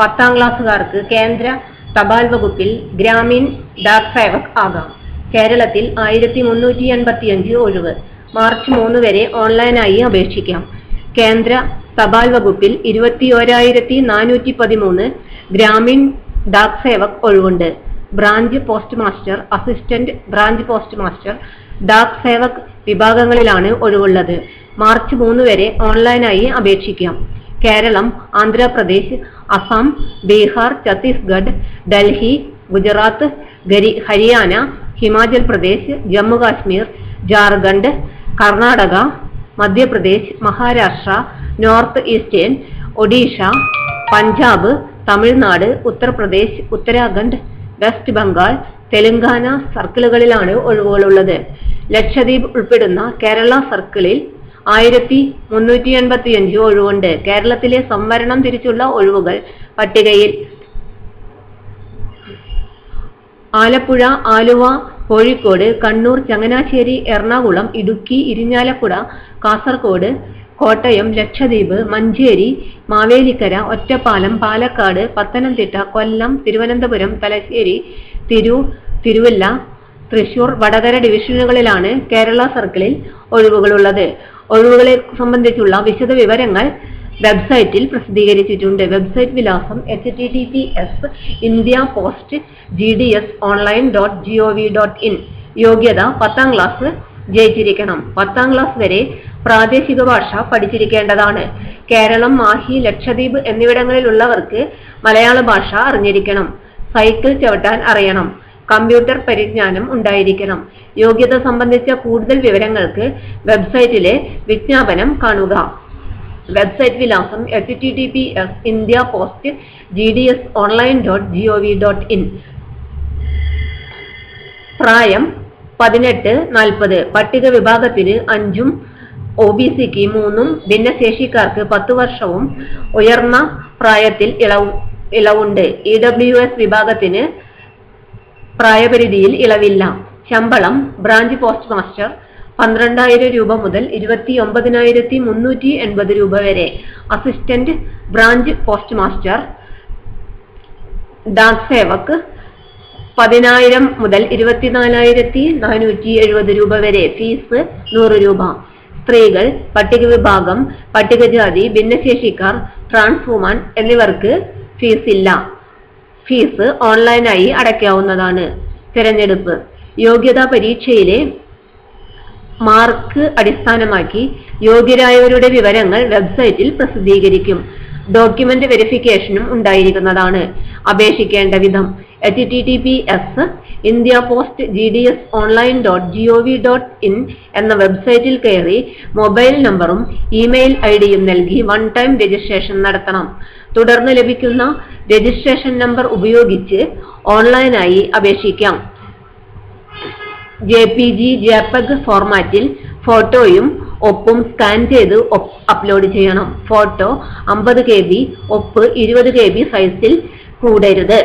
പത്താം ക്ലാസ്സുകാർക്ക് കേന്ദ്ര തപാൽ വകുപ്പിൽ ഗ്രാമീൺ ഡാക് സേവക് ആകാം. കേരളത്തിൽ ആയിരത്തി മുന്നൂറ്റി എൺപത്തിയഞ്ച് ഒഴിവ്. മാർച്ച് മൂന്ന് വരെ ഓൺലൈനായി അപേക്ഷിക്കാം. കേന്ദ്ര തപാൽ വകുപ്പിൽ ഇരുപത്തി ഒരായിരത്തി നാനൂറ്റി പതിമൂന്ന് ഗ്രാമീൺ ഡാക് സേവക് ഒഴിവുണ്ട്. Branch post master assistant branch post master Dak Sevak വിഭാഗങ്ങളിലാണ് ഒഴിവുള്ളത്. മാർച്ച് മൂന്ന് വരെ ഓൺലൈനായി അപേക്ഷിക്കാം. Keralam Andhra Pradesh Assam Bihar Chhattisgarh Delhi Gujarat Haryana Himachal Pradesh Jammu Kashmir Jharkhand Karnataka Madhya Pradesh Maharashtra north eastern Odisha Punjab Tamil Nadu Uttar Pradesh Uttarakhand west Bengal Telangana സർക്കിളുകളിലാണ് ഒഴിവുകളുള്ളത്. ലക്ഷദ്വീപ് ഉൾപ്പെടുന്ന കേരള സർക്കിളിൽ ആയിരത്തി മുന്നൂറ്റി എൺപത്തി അഞ്ച് ഒഴിവുണ്ട്. കേരളത്തിലെ സംവരണം തിരിച്ചുള്ള ഒഴിവുകൾ. പട്ടികയിൽ ആലപ്പുഴ ആലുവ കോഴിക്കോട് കണ്ണൂർ ചങ്ങനാശ്ശേരി എറണാകുളം ഇടുക്കി ഇരിഞ്ഞാലക്കുട കാസർഗോഡ് കോട്ടയം ലക്ഷദ്വീപ് മഞ്ചേരി മാവേലിക്കര ഒറ്റപ്പാലം പാലക്കാട് പത്തനംതിട്ട കൊല്ലം തിരുവനന്തപുരം തലശ്ശേരി തിരു തിരുവല്ല തൃശൂർ വടകര ഡിവിഷനുകളിലാണ് കേരള സർക്കിളിൽ ഒഴിവുകളുള്ളത്. ഒഴിവുകളെ സംബന്ധിച്ചുള്ള വിശദ വിവരങ്ങൾ വെബ്സൈറ്റിൽ പ്രസിദ്ധീകരിച്ചിട്ടുണ്ട്. വെബ്സൈറ്റ് വിലാസം H T T P S India post G D S online dot G O V dot in യോഗ്യത പത്താം ക്ലാസ് ജയിച്ചിരിക്കണം. പത്താം ക്ലാസ് വരെ പ്രാദേശിക ഭാഷ പഠിച്ചിരിക്കേണ്ടതാണ്. കേരളം മാഹി ലക്ഷദ്വീപ് എന്നിവിടങ്ങളിലുള്ളവർക്ക് മലയാള ഭാഷ അറിഞ്ഞിരിക്കണം. സൈക്കിൾ ചവിട്ടാൻ അറിയണം. കമ്പ്യൂട്ടർ പരിജ്ഞാനം ഉണ്ടായിരിക്കണം. യോഗ്യത സംബന്ധിച്ച കൂടുതൽ വിവരങ്ങൾക്ക് വെബ്സൈറ്റിലെ വിജ്ഞാപനം കാണുക. വെബ്സൈറ്റ് വിലാസം H T T P S India post G D S online dot G O V dot in പ്രായം പതിനെട്ട് നാൽപ്പത്. പട്ടിക വിഭാഗത്തിന് അഞ്ചും ഒ ബി സിക്ക് മൂന്നും. ഭിന്നശേഷിക്കാർക്ക് പത്ത് വർഷവും ഉയർന്ന പ്രായത്തിൽ ഇളവ് ഇളവുണ്ട്. ഇ ഡബ്ല്യു എസ് വിഭാഗത്തിന് പ്രായപരിധിയിൽ ഇളവില്ല. ശമ്പളം ബ്രാഞ്ച് പോസ്റ്റ് മാസ്റ്റർ പന്ത്രണ്ടായിരം രൂപ മുതൽ ഇരുപത്തി ഒമ്പതിനായിരത്തി മുന്നൂറ്റി എൺപത് രൂപ വരെ. Assistant branch post master Dak Sevak പതിനായിരം മുതൽ ഇരുപത്തിനാലായിരത്തി നാനൂറ്റി എഴുപത് രൂപ വരെ. ഫീസ് നൂറ് രൂപ. സ്ത്രീകൾ പട്ടിക വിഭാഗം പട്ടികജാതി ഭിന്നശേഷിക്കാർ ട്രാൻസ് എന്നിവർക്ക് ഫീസ് ഇല്ല ഫീസ് ഓൺലൈനായി അടയ്ക്കാവുന്നതാണ്. തിരഞ്ഞെടുപ്പ്. യോഗ്യതാ പരീക്ഷയിലെ മാർക്ക് അടിസ്ഥാനമാക്കി യോഗ്യരായവരുടെ വിവരങ്ങൾ വെബ്സൈറ്റിൽ പ്രസിദ്ധീകരിക്കും. ഡോക്യുമെന്റ് വെരിഫിക്കേഷനും ഉണ്ടായിരിക്കുന്നതാണ്. അപേക്ഷിക്കേണ്ട വിധം. H T T P S India post G D S online dot G O V dot in എന്ന വെബ്സൈറ്റിൽ കയറി മൊബൈൽ നമ്പറും ഇമെയിൽ ഐ ഡിയും നൽകി വൺ ടൈം രജിസ്ട്രേഷൻ നടത്തണം. തുടർന്ന് ലഭിക്കുന്ന രജിസ്ട്രേഷൻ നമ്പർ ഉപയോഗിച്ച് ഓൺലൈനായി അപേക്ഷിക്കാം. ജെ പി ജി ജെപെഗ് ഫോർമാറ്റിൽ ഫോട്ടോയും ഒപ്പും സ്കാൻ ചെയ്ത് അപ്ലോഡ് ചെയ്യണം. ഫോട്ടോ അമ്പത് കെ ബി ഒപ്പ് ഇരുപത് കെ ബി സൈസിൽ കൂടരുത്.